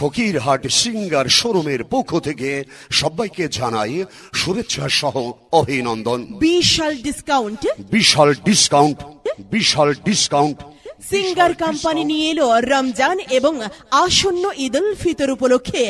Fakirhat Singer শোরুমের পক্ষ থেকে সবাইকে জানাই শুভেচ্ছা সহ অভিনন্দন। বিশাল ডিসকাউন্ট বিশাল ডিসকাউন্ট বিশাল ডিসকাউন্ট সিঙ্গার কোম্পানি নিয়ে এলো রমজান এবং আসন্ন ঈদ উল ফিতর উপলক্ষে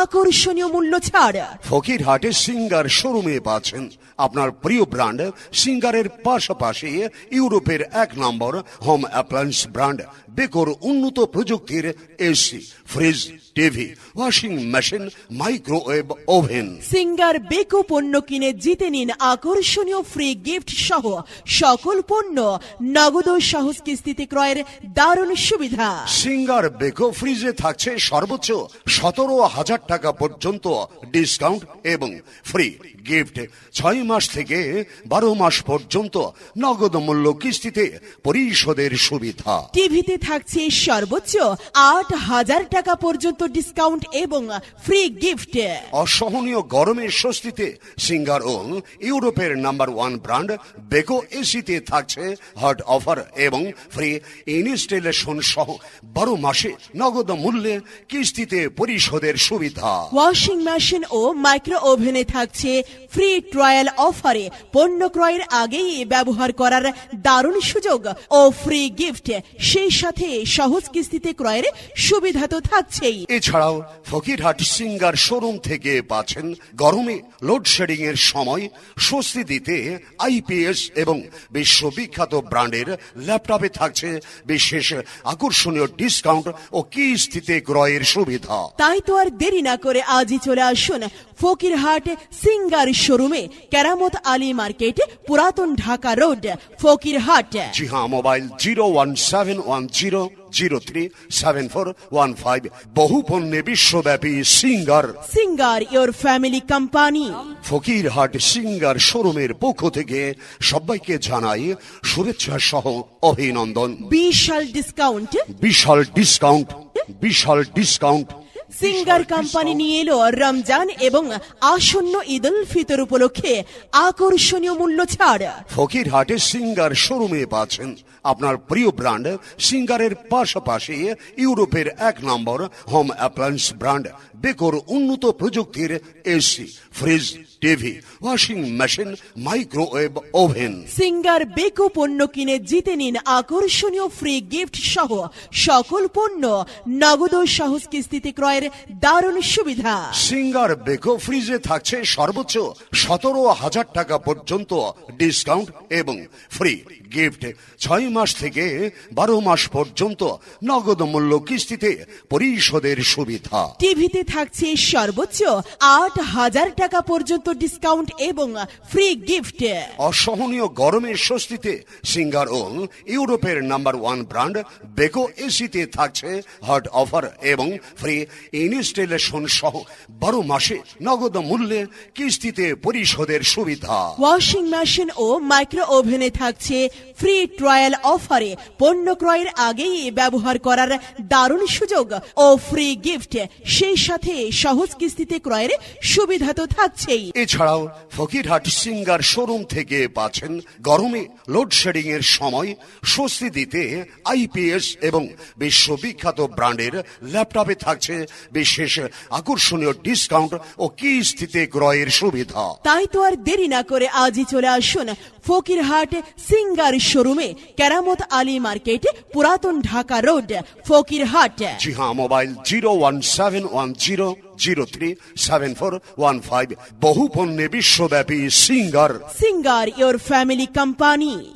আকর্ষণীয় মূল্য ছাড়। ফকিরহাটে সিঙ্গার শোরুমে পাচ্ছেন। আপনার প্রিয় ব্র্যান্ড সিঙ্গারের পাশাপাশি ইউরোপের এক নম্বর হোম অ্যাপ্লায়েন্স ব্র্যান্ড বেকর উন্নত প্রযুক্তির AC fridge TV washing machine microwave oven. Singer Beko পণ্য কিনে জিতে নিন আকর্ষণীয় ফ্রি গিফট সহ সকল পণ্য। নগদ সহজ কিস্তিতে ক্রয়ের দারুণ সুবিধা। সিঙ্গার বেকো ফ্রিজে থাকছে সর্বোচ্চ সতেরো হাজার টাকা পর্যন্ত ডিসকাউন্ট এবং ফ্রি গিফট। ছয় মাস থেকে বারো মাস পর্যন্ত নগদ মূল্য কিস্তিতে পরিশোধের সুবিধা। টিভিতে থাকছে সর্বোচ্চ আট হাজার টাকা পর্যন্ত ডিসকাউন্ট এবং ফ্রি গিফট। অসহনীয় গরমের স্বস্তিতে সিঙ্গার ও ইউরোপের নাম্বার ওয়ান ব্র্যান্ড বেকো এসিতে থাকছে হট অফার এবং ফ্রি ইনস্টলেশন সহ বারো মাসে নগদ মূল্যে কিস্তিতে পরিশোধের সুবিধা। ওয়াশিং মেশিন ও মাইক্রো ওভেনে থাকছে ফ্রি ট্রায়াল অফারে পণ্য ক্রয়ের আগেই ব্যবহার করার দারুণ সুযোগ ও ফ্রি গিফট সেই সাথে সহজ কিস্তিতে ক্রয়ের সুবিধা তো থাকছেই। এছাড়াও ফকিরহাট সিঙ্গার শোরুম থেকে পাচ্ছেন গরমে লোডশেডিং এর সময় স্বস্তি দিতে আইপিএস এবং বিশ্ববিখ্যাত ব্র্যান্ডের ল্যাপটপে থাকছে বিশেষ আকর্ষণীয় ডিসকাউন্ট ও কিস্তিতে ক্রয়ের সুবিধা। তাই তো আর দেরি না করে আজই চলে আসুন ফকিরহাট সিঙ্গার শোরুমে কেরামত আলী মার্কেট পুরাতন ঢাকা রোড ফকিরহাট জি হ্যাঁ mobile zero one seven one zero zero three seven four one five. বহু পণ্যে বিশ্বব্যাপী Singer. Singer your family company Fakirhat Singer শোরুমের পক্ষ থেকে সবাইকে জানাই শুভেচ্ছা সহ অভিনন্দন। বিশাল ডিসকাউন্ট বিশাল ডিসকাউন্ট বিশাল ডিসকাউন্ট সিঙ্গার কোম্পানি নিয়ে এলো রমজান এবং আসন্ন ঈদ উল ফিতর উপলক্ষে আকর্ষণীয় মূল্য ছাড়। ফকির হাটে সিঙ্গার শোরুমে পাচ্ছেন। আপনার প্রিয় ব্র্যান্ড সিঙ্গারের পাশাপাশি ইউরোপের এক নম্বর হোম অ্যাপ্লায়েন্স ব্র্যান্ড বেকর উন্নত প্রযুক্তির AC fridge. TV washing machine microwave oven. Singer Beko পণ্য কিনে জিতে নিন আকর্ষণীয় ফ্রি গিফট সহ সকল পণ্য। নগদ সহজ কিস্তিতে ক্রয়ের দারুণ সুবিধা। সিঙ্গার বেকো ফ্রিজে থাকছে সর্বোচ্চ সতেরো হাজার টাকা পর্যন্ত ডিসকাউন্ট এবং ফ্রি গিফট। ছয় মাস থেকে বারো মাস পর্যন্ত নগদ মূল্য কিস্তিতে পরিশোধের সুবিধা। টিভিতে থাকছে সর্বোচ্চ আট হাজার টাকা পর্যন্ত ডিসকাউন্ট এবং ফ্রি গিফট অসহনীয় গরমের স্বস্তিতে সিঙ্গার ও ইউরোপের নাম্বার ওয়ান ব্র্যান্ড বেকো এসিতে থাকছে হট অফার এবং ফ্রি ইনস্টলেশন সহ বারো মাসে নগদ মূল্যে কিস্তিতে পরিশোধের সুবিধা। ওয়াশিং মেশিন ও মাইক্রো ওভেনে থাকছে ফ্রি ট্রায়াল অফারে পণ্য ক্রয়ের আগেই ব্যবহার করার দারুণ সুযোগ ও ফ্রি গিফট সেই সাথে সহজ কিস্তিতে ক্রয়ের সুবিধা তো থাকছেই। এছাড়াও ফকিরহাট সিঙ্গার শোরুম থেকে পাচ্ছেন গরমে লোডশেডিং এর সময় স্বস্তি দিতে আইপিএস এবং বিশ্ববিখ্যাত ব্র্যান্ডের ল্যাপটপে থাকছে বিশেষ আকর্ষণীয় ডিসকাউন্ট ও কিস্তিতে ক্রয়ের সুবিধা। তাই তো আর দেরি না করে আজই চলে আসুন ফকিরহাট সিঙ্গার শোরুমে কেরামত আলী মার্কেট পুরাতন ঢাকা রোড ফকিরহাট জি হ্যাঁ mobile zero one seven one zero zero three seven four one five. বহু পণ্যে বিশ্বব্যাপী Singer. Singer your family company.